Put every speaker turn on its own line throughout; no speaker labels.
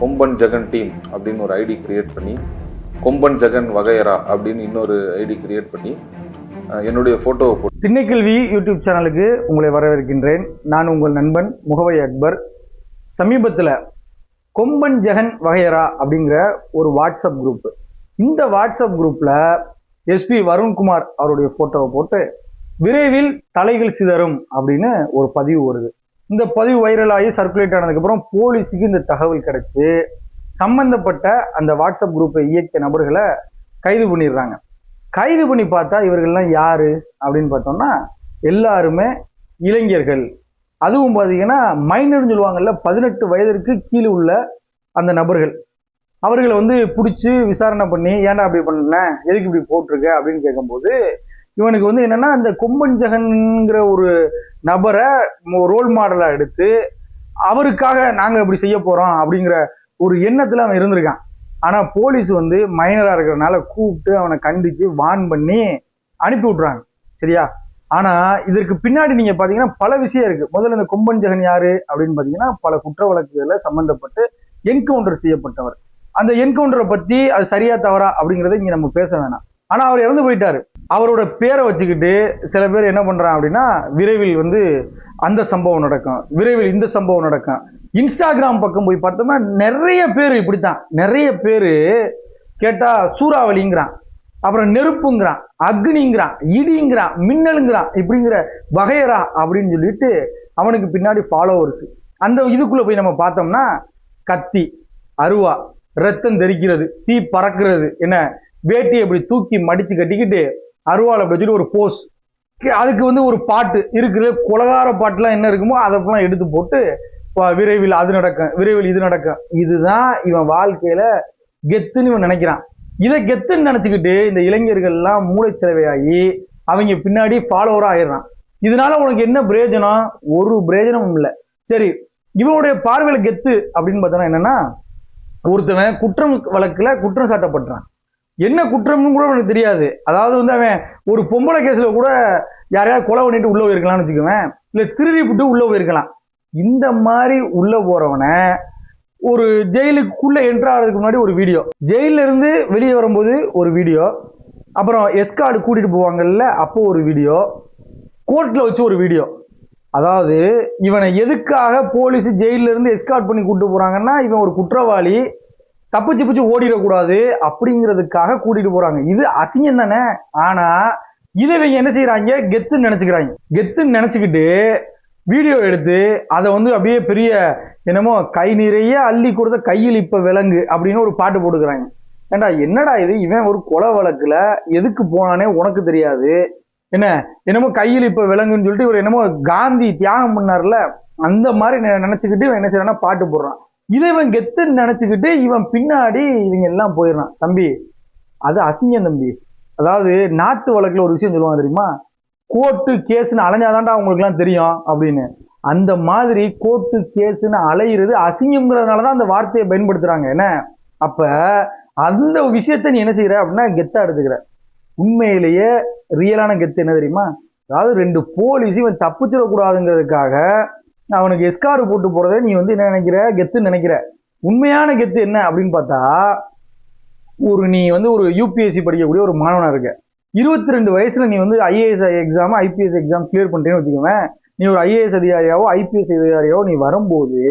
கொம்பன் Jagan team அப்படின்னு ஒரு ID create பண்ணி கொம்பன் ஜெகன் வகையரா அப்படின்னு இன்னொரு ஐடி கிரியேட் பண்ணி என்னுடைய ஃபோட்டோவை போட்டு
திண்ணைக்கல்வி யூடியூப் சேனலுக்கு உங்களை வரவேற்கின்றேன். நான் உங்கள் நண்பன் முகவை அக்பர். சமீபத்தில் கொம்பன் ஜெகன் வகையரா அப்படிங்கிற ஒரு வாட்ஸ்அப் குரூப் இந்த வாட்ஸ்அப் குரூப்பில் எஸ்பி வருண்குமார் அவருடைய ஃபோட்டோவை போட்டு விரைவில் தலைகள் சிதறும் அப்படின்னு ஒரு பதிவு வருது இந்த பதிவு வைரலாகி சர்க்குலேட் ஆனதுக்கப்புறம் போலீஸுக்கு இந்த தகவல் கிடைச்சி சம்பந்தப்பட்ட அந்த வாட்ஸ்அப் குரூப்பை இயக்கிய நபர்களை கைது பண்ணிடுறாங்க. கைது பண்ணி பார்த்தா இவர்கள்லாம் யாரு அப்படின்னு பார்த்தோம்னா எல்லாருமே இளைஞர்கள். அதுவும் பார்த்தீங்கன்னா மைனர்னு சொல்லுவாங்கல்ல பதினெட்டு வயதிற்கு கீழே உள்ள அந்த நபர்கள். அவர்களை வந்து பிடிச்சி விசாரணை பண்ணி ஏன்டா அப்படி பண்ண எதுக்கு இப்படி போட்டிருக்க? அப்படின்னு கேட்கும்போது இவனுக்கு வந்து என்னன்னா அந்த கொம்பன் ஜெகன்ங்கிற ஒரு நபரை ரோல் மாடலா எடுத்து அவருக்காக நாங்க இப்படி செய்ய போறோம் அப்படிங்கிற ஒரு எண்ணத்துல அவன் இருந்திருக்கான். ஆனா போலீஸ் வந்து மைனரா இருக்கிறதுனால கூப்பிட்டு அவனை கண்டிச்சு வான் பண்ணி அனுப்பி விட்றாங்க சரியா? ஆனா இதற்கு பின்னாடி நீங்க பாத்தீங்கன்னா பல விஷயம் இருக்கு. முதல்ல இந்த கொம்பன் ஜெகன் யாரு அப்படின்னு பாத்தீங்கன்னா பல குற்ற வழக்குகளை சம்பந்தப்பட்டு என்கவுண்டர் செய்யப்பட்டவர். அந்த என்கவுண்டரை பத்தி அது சரியா தவறா அப்படிங்கறத இங்க நம்ம பேச வேணாம். ஆனா அவர் இறந்து போயிட்டாரு. அவரோட பேரை வச்சுக்கிட்டு சில பேர் என்ன பண்றான் அப்படின்னா விரைவில் வந்து அந்த சம்பவம் நடக்கும். விரைவில் இந்த சம்பவம் நடக்கும். இன்ஸ்டாகிராம் பக்கம் போய் பார்த்தோம்னா நிறைய பேர் இப்படித்தான். நிறைய பேர் கேட்டா சூறாவளிங்கிறான். அப்புறம் நெருப்புங்கிறான் அக்னிங்கிறான் இடிங்கிறான் மின்னலுங்கிறான் இப்படிங்கிற வகையரா அப்படின்னு சொல்லிட்டு அவனுக்கு பின்னாடி ஃபாலோவர்ஸ் அந்த இதுக்குள்ள போய் நம்ம பார்த்தோம்னா கத்தி அருவா ரத்தம் தெரிக்கிறது தீ பறக்கிறது என்ன வேட்டியை இப்படி தூக்கி மடிச்சு கட்டிக்கிட்டு அருவாள் அப்படி வச்சுட்டு ஒரு போஸ் அதுக்கு வந்து ஒரு பாட்டு இருக்கிற குலகார பாட்டுலாம் என்ன இருக்குமோ அதெல்லாம் எடுத்து போட்டு விரைவில் அது நடக்கும் விரைவில் இது நடக்கும். இதுதான் இவன் வாழ்க்கையில கெத்துன்னு இவன் நினைக்கிறான். இதை கெத்துன்னு நினைச்சுக்கிட்டு இந்த இளைஞர்கள்லாம் மூளைச்சலவையாகி அவங்க பின்னாடி ஃபாலோவராக ஆயிடுறான். இதனால உனக்கு என்ன பிரயோஜனம்? ஒரு பிரயோஜனமும் இல்லை. சரி இவனுடைய பார்வையில் கெத்து அப்படின்னு பார்த்தோன்னா என்னன்னா ஒருத்தவன் குற்றம் வழக்கில் குற்றம் சாட்டப்படுறான் என்ன குற்றம்னு கூட அவனுக்கு தெரியாது. அதாவது வந்து அவன் ஒரு பொம்பளை கேஸில் கூட யாரையாவது கொலை பண்ணிட்டு உள்ளே போயிருக்கலாம்னு வச்சுக்குவேன். இல்லை திருடி விட்டு உள்ளே போயிருக்கலாம். இந்த மாதிரி உள்ளே போகிறவனை ஒரு ஜெயிலுக்குள்ளே என்ட்ரு ஆகிறதுக்கு முன்னாடி ஒரு வீடியோ ஜெயிலிருந்து வெளியே வரும்போது ஒரு வீடியோ அப்புறம் எஸ்கார்டு கூட்டிட்டு போவாங்கல்ல அப்போ ஒரு வீடியோ கோர்ட்டில் வச்சு ஒரு வீடியோ அதாவது இவனை எதுக்காக போலீஸ் ஜெயிலிருந்து எஸ்கார்ட் பண்ணி கூப்பிட்டு போகிறாங்கன்னா இவன் ஒரு குற்றவாளி. தப்பிச்சு பிச்சு ஓடிடக்கூடாது அப்படிங்கிறதுக்காக கூட்டிட்டு போறாங்க. இது அசிங்கம் தானே? ஆனா இதை இவங்க என்ன செய்யறாங்க கெத்துன்னு நினைச்சுக்கிறாங்க. கெத்துன்னு நினைச்சுக்கிட்டு வீடியோ எடுத்து அதை வந்து அப்படியே பெரிய என்னமோ கை நிறைய அள்ளி கொடுத்த கையில் இப்ப விலங்கு அப்படின்னு ஒரு பாட்டு போட்டுக்கிறாங்க. ஏண்டா என்னடா இது? இவன் ஒரு கொலை வழக்குல எதுக்கு போனானே உனக்கு தெரியாது. என்ன என்னமோ கையில் இப்ப விலங்குன்னு சொல்லிட்டு இவர் என்னமோ காந்தி தியாகம் பண்ணார்ல? அந்த மாதிரி நினைச்சுக்கிட்டு இவன் என்ன செய்யறான்னா பாட்டு போடுறான். இதை இவன் கெத்துன்னு நினச்சிக்கிட்டு இவன் பின்னாடி இவங்க எல்லாம் போயிடுறான். தம்பி அது அசிங்கம் தம்பி. அதாவது நாட்டு வழக்கில் ஒரு விஷயம் சொல்லுவாங்க தெரியுமா? கோர்ட்டு கேஸுன்னு அலைஞ்சாதான்டா அவங்களுக்குலாம் தெரியும் அப்படின்னு. அந்த மாதிரி கோர்ட்டு கேஸுன்னு அலையிறது அசிங்கம்ங்கிறதுனால தான் அந்த வார்த்தையை பயன்படுத்துகிறாங்க என்ன? அப்போ அந்த விஷயத்தை நீ என்ன செய்கிற அப்படின்னா கெத்தா எடுத்துக்கிற. உண்மையிலேயே ரியலான கெத்து என்ன தெரியுமா? அதாவது ரெண்டு போலீஸ் இவன் தப்பிச்சிடக்கூடாதுங்கிறதுக்காக அவனுக்கு எஸ்கார் போட்டு போகிறத நீ வந்து என்ன நினைக்கிற? கெத்துன்னு நினைக்கிற. உண்மையான கெத்து என்ன அப்படின்னு பார்த்தா ஒரு நீ வந்து ஒரு யூபிஎஸ்சி படிக்கக்கூடிய ஒரு மாணவனா இருக்க. இருபத்தி ரெண்டு வயசுல நீ வந்து IAS exam IPS exam clear பண்ணுறேன்னு வச்சுக்கோவேன். நீ ஒரு ஐஏஎஸ் அதிகாரியாவோ ஐபிஎஸ் அதிகாரியாவோ நீ வரும்போது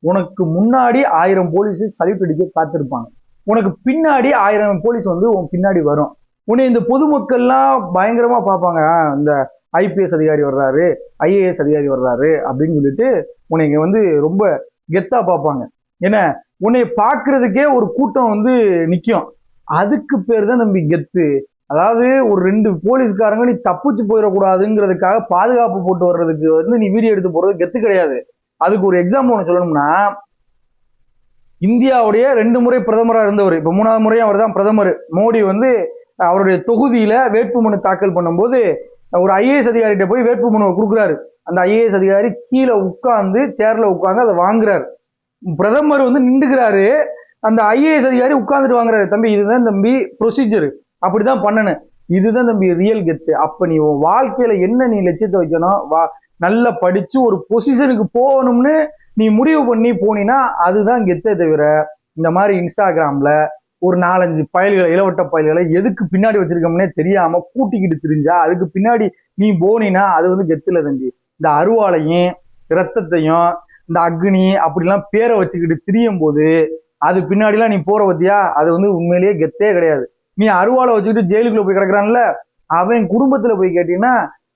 உனக்கு முன்னாடி ஆயிரம் போலீஸ் சல்யூட் அடிக்க காத்திருப்பாங்க. உனக்கு பின்னாடி ஆயிரம் போலீஸ் வந்து உன் பின்னாடி வரும். உன்னை இந்த பொதுமக்கள்லாம் பயங்கரமா பார்ப்பாங்க. இந்த ஐபிஎஸ் அதிகாரி வர்றாரு ஐஏஎஸ் அதிகாரி வர்றாரு அப்படின்னு சொல்லிட்டு உன்னை இங்க வந்து ரொம்ப கெத்தா பார்ப்பாங்க. என்ன? உன்னை பார்க்கறதுக்கே ஒரு கூட்டம் வந்து நிற்கும் அதுக்கு பேர் தான் நம்பி கெத்து. அதாவது ஒரு ரெண்டு போலீஸ்காரங்க நீ தப்பிச்சு போயிடக்கூடாதுங்கிறதுக்காக பாதுகாப்பு போட்டு வர்றதுக்கு வந்து நீ வீடியோ எடுத்து போறது கெத்து கிடையாது. அதுக்கு ஒரு எக்ஸாம்பிள் ஒன்று சொல்லணும்னா இந்தியாவுடைய ரெண்டு முறை பிரதமராக இருந்தவர். இப்போ மூணாவது முறையும் அவர் தான் பிரதமர். மோடி வந்து அவருடைய தொகுதியில வேட்புமனு தாக்கல் பண்ணும்போது ஒரு ஐஏஎஸ் அதிகாரிகிட்ட போய் வேட்புமனு கொடுக்குறாரு. அந்த ஐஏஎஸ் அதிகாரி கீழே உட்காந்து சேர்ல உட்காந்து அதை வாங்குறாரு. பிரதமர் வந்து நின்றுக்கிறாரு. அந்த ஐஏஎஸ் அதிகாரி உட்காந்துட்டு வாங்குறாரு. தம்பி இதுதான் தம்பி ப்ரொசீஜர் அப்படிதான் பண்ணணும் இதுதான் தம்பி ரியல் கெத்து அப்ப நீ உன் வாழ்க்கையில என்ன நீ லட்சியத்தை வைக்கணும்? வா நல்லா படிச்சு ஒரு பொசிஷனுக்கு போகணும்னு நீ முடிவு பண்ணி போனீன்னா அதுதான் கெத்தே தவிர இந்த மாதிரி இன்ஸ்டாகிராம்ல ஒரு நாலஞ்சு பயல்களை இளவட்ட பயல்களை எதுக்கு பின்னாடி வச்சிருக்கோம்னே தெரியாம கூட்டிக்கிட்டு திரிஞ்சா அதுக்கு பின்னாடி நீ போனீன்னா அது வந்து கெத்துல தம்பி இந்த அருவாளையும் ரத்தத்தையும் இந்த அக்னி அப்படிலாம் பேரை வச்சுக்கிட்டு திரியும் போது அது பின்னாடிலாம் நீ போற பத்தியா? அது வந்து உண்மையிலேயே கெத்தே கிடையாது. நீ அருவாளை வச்சுக்கிட்டு ஜெயிலுக்குள்ள போய் கிடக்குறான்ல அவன் குடும்பத்துல போய் கேட்டீங்கன்னா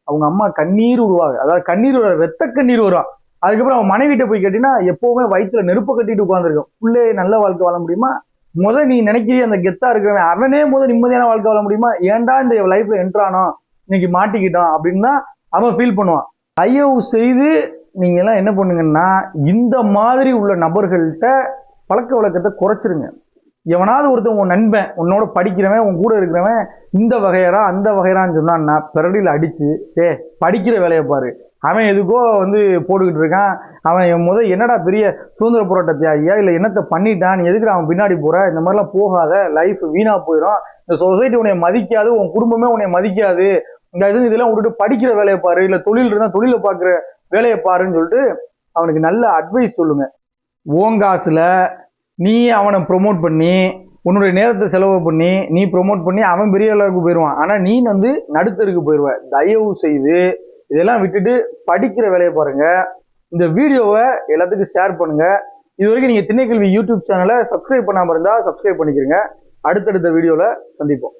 அவங்க அம்மா கண்ணீர் உருவாங்க அதாவது கண்ணீர் வர ரத்த கண்ணீர் வரும் அதுக்கப்புறம் அவன் மனைவிட்ட போய் கேட்டீங்கன்னா எப்பவுமே வயிற்றுல நெருப்பை கட்டிட்டு உட்காந்துருக்கும் புள்ளே நல்ல வாழ்க்கை வாழ முடியுமா? முத நீ நினைக்கிறீ அந்த கெத்தா இருக்கிறவன் அவனே முத நிம்மதியான வாழ்க்கை வாழ முடியுமா? ஏன்டா இந்த லைஃப்ல என்ட்ரானோ இன்னைக்கு மாட்டிக்கிட்டான் அப்படின்னு அவன் ஃபீல் பண்ணுவான். தயவு செய்து நீங்க எல்லாம் என்ன பண்ணுங்கன்னா இந்த மாதிரி உள்ள நபர்கள்ட்ட பழக்க வழக்கத்தை குறைச்சிருங்க. எவனாவது ஒருத்தன் உன் நண்பன் உன்னோட படிக்கிறவன் உன் கூட இருக்கிறவன் இந்த வகையரா அந்த வகையரான்னு சொன்னான்னா பிறடியில் அடிச்சு ஏ படிக்கிற வேலையை பாரு. அவன் எதுக்கோ வந்து போட்டுக்கிட்டு இருக்கான். அவன் என் என்னடா பெரிய சுதந்திர போராட்ட தியாகியா? இல்லை என்னத்தை பண்ணிட்டான்? நீ எதுக்கு அவன் பின்னாடி போற? இந்த மாதிரிலாம் போகாத. லைஃப் வீணா போயிடும் இந்த சொசைட்டி உன்னை மதிக்காது. உன் குடும்பமே உன்னை மதிக்காது. இந்த இது இதெல்லாம் விட்டுட்டு படிக்கிற வேலையை பாரு. இல்லை தொழில் இருந்தால் தொழிலை பார்க்குற வேலையை பாருன்னு சொல்லிட்டு அவனுக்கு நல்ல அட்வைஸ் சொல்லுங்க. ஓன் காசுல நீ அவனை ப்ரொமோட் பண்ணி உன்னுடைய நேரத்தை செலவு பண்ணி நீ ப்ரொமோட் பண்ணி அவன் பெரிய அளவுக்கு போயிடுவான். ஆனா நீ வந்து நடுத்தருக்கு போயிடுவ. தயவு செய்து இதெல்லாம் விட்டுட்டு படிக்கிற வேலையை பாருங்க. இந்த வீடியோவை எல்லாத்துக்கும் ஷேர் பண்ணுங்க. இது வரைக்கும் நீங்க திணைக்கல்வி யூடியூப் சேனலை சப்ஸ்கிரைப் பண்ணாமல் இருந்தால் சப்ஸ்கிரைப் பண்ணிக்கிறங்க அடுத்தடுத்த வீடியோவில் சந்திப்போம்.